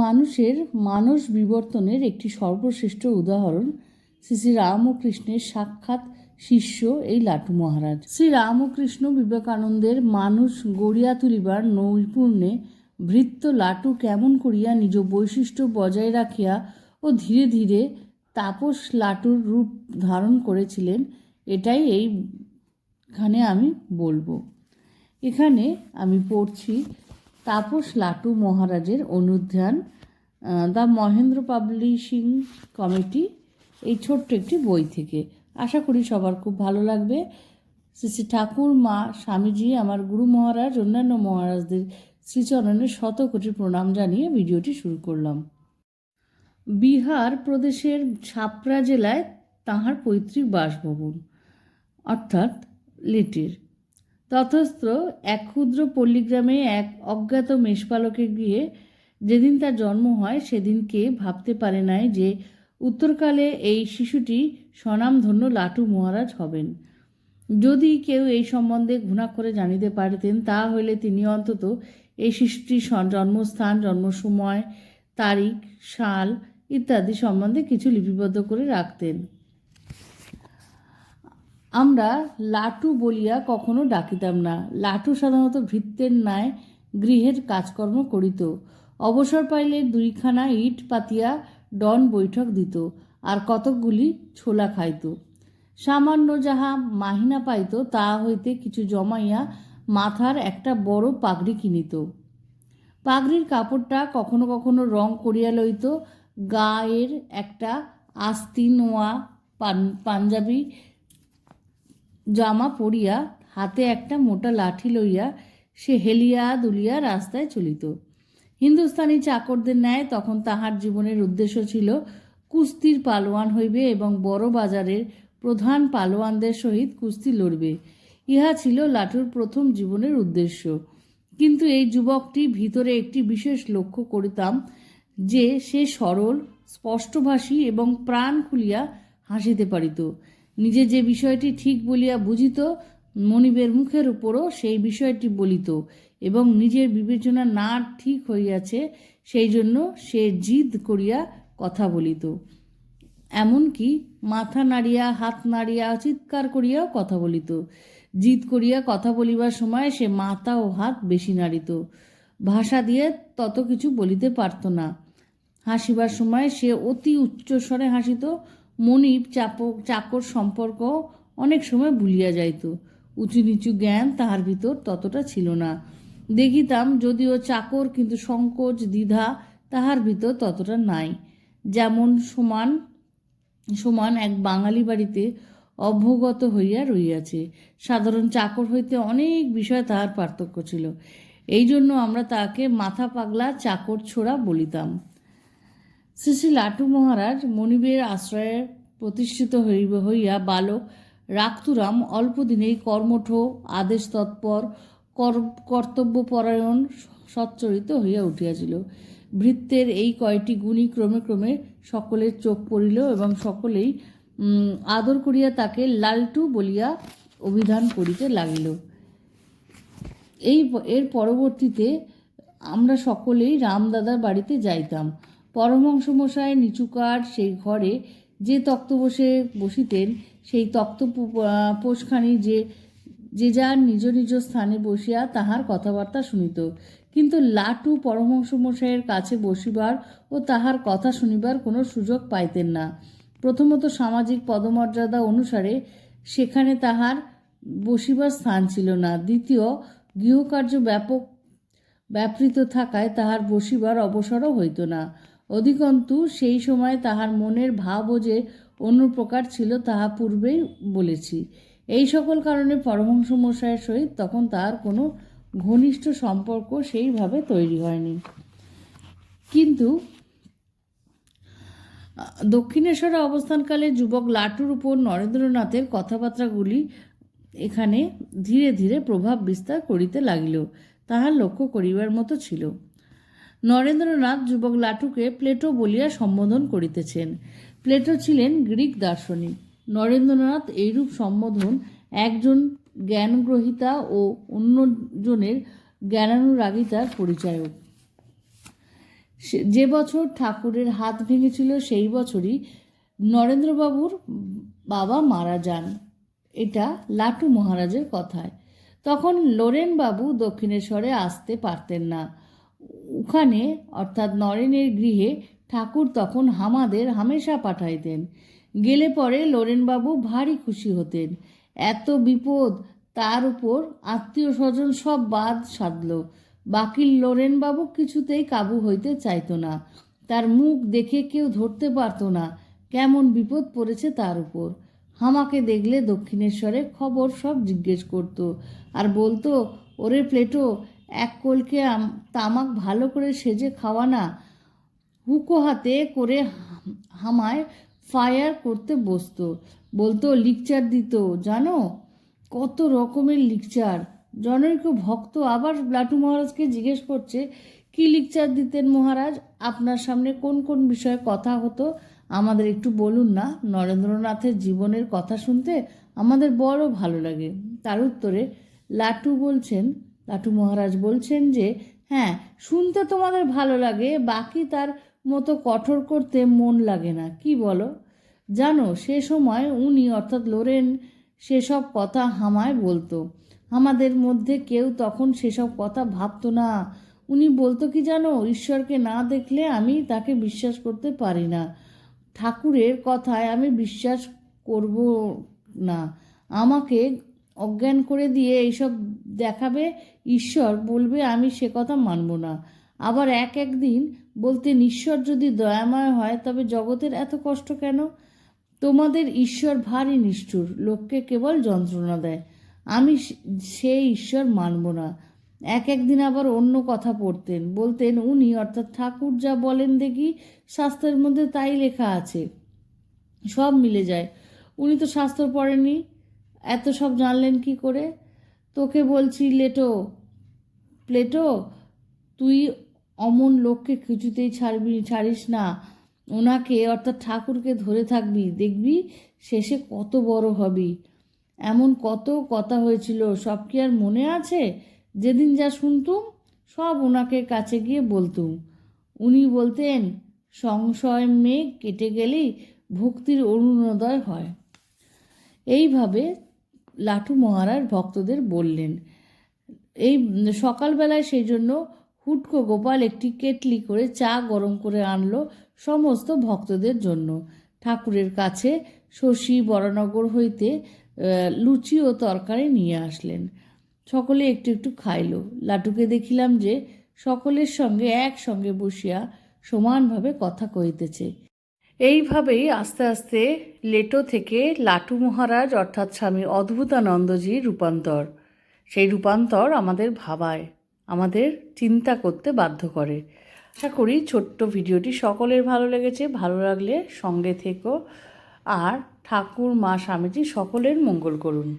মানুষের মানস বিবর্তনের একটি সর্বশ্রেষ্ঠ উদাহরণ শ্রী শ্রী রামকৃষ্ণের সাক্ষাৎ শিষ্য এই লাটু মহারাজ। শ্রী রামকৃষ্ণ বিবেকানন্দের মানুষ গড়িয়া তুলিবার নৈপুণ্যে ভৃত্য লাটু কেমন করিয়া নিজ বৈশিষ্ট্য বজায় রাখিয়া ও ধীরে ধীরে তাপস লাটুর রূপ ধারণ করেছিলেন, এটাই এইখানে আমি বলব। এখানে আমি পড়ছি তাপস লাটু মহারাজের অনুধ্যান দ্য মহেন্দ্র পাবলিশিং কমিটি, এই ছোট্ট একটি বই থেকে। আশা করি সবার খুব ভালো লাগবে। শ্রী শ্রী ঠাকুর মা স্বামীজি, আমার গুরু মহারাজ, অন্যান্য মহারাজদের শ্রীচরণের শত কোটি প্রণাম জানিয়ে ভিডিওটি শুরু করলাম। বিহার প্রদেশের ছাপড়া জেলায় তাহার পৈতৃক বাসভবন, অর্থাৎ লিটির। তথস্ত্র এক ক্ষুদ্র পল্লীগ্রামে এক অজ্ঞাত মেষপালকে গিয়ে যেদিন তার জন্ম হয় সেদিনকে ভাবতে পারে নাই যে উত্তরকালে এই শিশুটি স্বনামধন্য লাটু মহারাজ হবেন। যদি কেউ এই সম্বন্ধে ঘুণা করে জানিতে পারিতেন তা হইলে তিনি অন্তত এই শিশুটির জন্মস্থান, জন্মসময়, তারিখ, সাল ইত্যাদি সম্বন্ধে কিছু লিপিবদ্ধ করে রাখতেন। আমরা লাটু বলিয়া কখনো ডাকিতাম না। লাটু সাধারণত ভৃত্যের ন্যায় গৃহের কাজকর্ম করিত। অবসর পাইলে দুইখানা ইট পাতিয়া ডন বৈঠক দিত আর কতকগুলি ছোলা খাইত। সামান্য যাহা মাহিনা পাইত, তা হইতে কিছু জমাইয়া মাথার একটা বড় পাগড়ি কিনিত। পাগড়ির কাপড়টা কখনো কখনো রং করিয়া লইত। গায়ের একটা আস্তিনোয়া পাঞ্জাবি জামা পরিয়া, হাতে একটা মোটা লাঠি লইয়া সে হেলিয়া দুলিয়া রাস্তায় চলিত। হিন্দুস্তানি চাকরদের ন্যায় তখন তাহার জীবনের উদ্দেশ্য ছিল, কুস্তির পালোয়ান হইবে এবং বড় বাজারের প্রধান পালোয়ানদের সহিত কুস্তি লড়বে। ইহা ছিল লাঠুর প্রথম জীবনের উদ্দেশ্য। কিন্তু এই যুবকটি ভিতরে একটি বিশেষ লক্ষ্য করিতাম, যে সে সরল, স্পষ্টভাষী এবং প্রাণ খুলিয়া হাসিতে পারিত। নিজে যে বিষয়টি ঠিক বলিয়া বুঝিত, মনিবের মুখের উপরও সেই বিষয়টি বলিত এবং নিজের বিবেচনা না ঠিক হইয়াছে, সেই জন্য সে জিদ করিয়া কথা বলিত। এমনকি মাথা নাড়িয়া, হাত নাড়িয়া, চিৎকার করিয়াও কথা বলিত। জিদ করিয়া কথা বলিবার সময় সে মাথা ও হাত বেশি নাড়িত। ভাষা দিয়ে তত কিছু বলিতে পারত না। হাসিবার সময় সে অতি উচ্চস্বরে হাসিত মনিব, চাপক, চাকর সম্পর্ক অনেক সময় ভুলিয়া যাইত। উঁচু নিচু জ্ঞান তাহার ভিতর ততটা ছিল না। দেখিতাম যদিও চাকর কিন্তু সংকোচ, দ্বিধা তাহার ভিতর ততটা নাই। যেমন সমান সমান এক বাঙালি বাড়িতে অভ্যগত হইয়া রইয়াছে সাধারণ চাকর হইতে অনেক বিষয় তাহার পার্থক্য ছিল। এই জন্য আমরা তাকে মাথা পাগলা চাকর ছোড়া বলিতাম। শ্রী শ্রী লাটু মহারাজ মনিবের আশ্রয়ে প্রতিষ্ঠিত হইব হইয়া বালক রাক্তুরাম অল্পদিনেই কর্মঠ, আদেশ তৎপর, কর- কর্তব্যপরায়ণ, সচ্চরিত হইয়া উঠিয়াছিল। ভৃত্যের এই কয়টি গুণী ক্রমে ক্রমে সকলের চোখ পড়িল এবং সকলেই আদর করিয়া তাকে লালটু বলিয়া অভিধান করিতে লাগিল। এই এর পরবর্তীতে আমরা সকলেই রামদাদার বাড়িতে যাইতাম। পরমহংস মশাই নিচুকার সেই ঘরে যে তক্ত বসে বসিতেন, সেই তক্ত পোষখানি যে যে যার নিজ নিজ স্থানে বসিয়া তাহার কথাবার্তা শুনিত। কিন্তু লাটু পরমহংস মশাইয়ের কাছে বসিবার ও তাহার কথা শুনিবার কোনো সুযোগ পাইতেন না। প্রথমত সামাজিক পদমর্যাদা অনুসারে সেখানে তাহার বসিবার স্থান ছিল না। দ্বিতীয়, গৃহকার্য ব্যাপক, ব্যাপৃত থাকায় তাহার বসিবার অবসরও হইত না। অধিকন্তু সেই সময় তাহার মনের ভাবও যে অন্য প্রকার ছিল তাহা পূর্বেই বলেছি। এই সকল কারণে পরমহংস মশাইয়ের সহিত তখন তাহার কোনো ঘনিষ্ঠ সম্পর্ক সেইভাবে তৈরি হয়নি। কিন্তু, দক্ষিণেশ্বরে অবস্থানকালে যুবক লাটুর উপর নরেন্দ্রনাথের কথাবার্তাগুলি এখানে ধীরে ধীরে প্রভাব বিস্তার করিতে লাগিল। তাহার লক্ষ্য করিবার মতো ছিল। নরেন্দ্রনাথ যুবক লাটুকে প্লেটো বলিয়া সম্বোধন করিতেছেন। প্লেটো ছিলেন গ্রিক দার্শনিক। নরেন্দ্রনাথ এইরূপ সম্বোধন একজন জ্ঞানগ্রহিতা ও অন্যজনের জ্ঞানানুরাগিতার পরিচায়ক। যে বছর ঠাকুরের হাত ভেঙেছিল, সেই বছরই নরেন্দ্রবাবুর বাবা মারা যান। এটা লাটু মহারাজের কথায়। তখন লোরেন বাবু দক্ষিণেশ্বরে আসতে পারতেন না। ওখানে, অর্থাৎ নরেনের গৃহে, ঠাকুর তখন হামাদের হামেশা পাঠাইতেন। গেলে পরে লোরেনবাবু ভারী খুশি হতেন। এত বিপদ, তার উপর আত্মীয় স্বজন সব বাদ সাধল। বাকি লোরেনবাবু কিছুতেই কাবু হইতে চাইতো না। তার মুখ দেখে কেউ ধরতে পারতো না, কেমন বিপদ পড়েছে তার উপর। হামাকে দেখলে দক্ষিণেশ্বরে খবর সব জিজ্ঞেস করত। আর বলতো, ওরে প্লেটো এক কলকে তামাক ভালো করে সেজে খাওয়া না হুকো হাতে করে হাম- হামায় ফায়ার করতে বসতো। বলতো, লিকচার দিত। জানো? কত রকমের লিকচার। জনৈক ভক্ত। আবার লাটু মহারাজকে জিজ্ঞেস করছে, কি লিকচার দিতেন মহারাজ? আপনার সামনে কোন কোন বিষয়ে কথা হতো? আমাদের একটু বলুন না। নরেন্দ্রনাথের জীবনের কথা শুনতে আমাদের বড় ভালো লাগে। তার উত্তরে লাটু বলছেন লাটু মহারাজ বলছেন যে হ্যাঁ শুনতে তোমাদের ভালো লাগে, বাকি তার মতো কঠোর করতে মন লাগে না। কি বলো? জানো, সে সময় উনি অর্থাৎ লোরেন সেসব কথা হামায় বলতো। আমাদের মধ্যে কেউ তখন সেসব কথা ভাবতো না। উনি বলতো কি জানো, ঈশ্বরকে না দেখলে আমি তাকে বিশ্বাস করতে পারি না। ঠাকুরের কথায় আমি বিশ্বাস করব না। আমাকে অজ্ঞান করে দিয়ে এইসব দেখাবে, ঈশ্বর বলবে, আমি সে কথা মানব না। আবার এক একদিন বলতেন ঈশ্বর যদি দয়াময় হয়, তবে জগতের এত কষ্ট কেন? তোমাদের ঈশ্বর ভারী নিষ্ঠুর, লোককে কেবল যন্ত্রণা দেয়। আমি সেই ঈশ্বর মানব না। এক একদিন আবার অন্য কথা পড়তেন, বলতেন, উনি অর্থাৎ ঠাকুর যা বলেন দেখি, শাস্ত্রের মধ্যে তাই লেখা আছে। সব মিলে যায়। উনি তো শাস্ত্র পড়েননি। এত সব জানলেন কি করে? তোকে বলছি, লেটো, প্লেটো, তুই অমন লোককে কিছুতেই ছাড়বি, ছাড়িস না। ওনাকে, অর্থাৎ ঠাকুরকে ধরে থাকবি, দেখবি শেষে কত বড় হবি। এমন কত কথা হয়েছিল, সব কি আর মনে আছে? যেদিন যা শুনতুম, সব ওনাকে কাছে গিয়ে বলতুম। উনি বলতেন, সংশয় মেঘ কেটে গেলেই ভক্তির অরুণোদয় হয়। এইভাবে লাটু মহারাজ ভক্তদের বললেন, এই সকালবেলায় সেই জন্য হুটকো গোপাল একটি কেটলি করে চা গরম করে আনলো সমস্ত ভক্তদের জন্য। ঠাকুরের কাছে শশী বরানগর হইতে লুচি ও তরকারি নিয়ে আসলেন। সকলে একটু একটু খাইল। লাটুকে দেখিলাম যে সকলের সঙ্গে একসঙ্গে বসিয়া সমানভাবে কথা কহিতেছে। এইভাবেই আস্তে আস্তে লেটো থেকে লাটু মহারাজ, অর্থাৎ স্বামী অদ্ভুতানন্দজির রূপান্তর। সেই রূপান্তর আমাদের ভাবায়, আমাদের চিন্তা করতে বাধ্য করে। আশা করি ছোট্ট ভিডিওটি সকলের ভালো লেগেছে, ভালো লাগলে সঙ্গে থেকো। আর ঠাকুর, মা, স্বামীজি সকলের মঙ্গল করুন।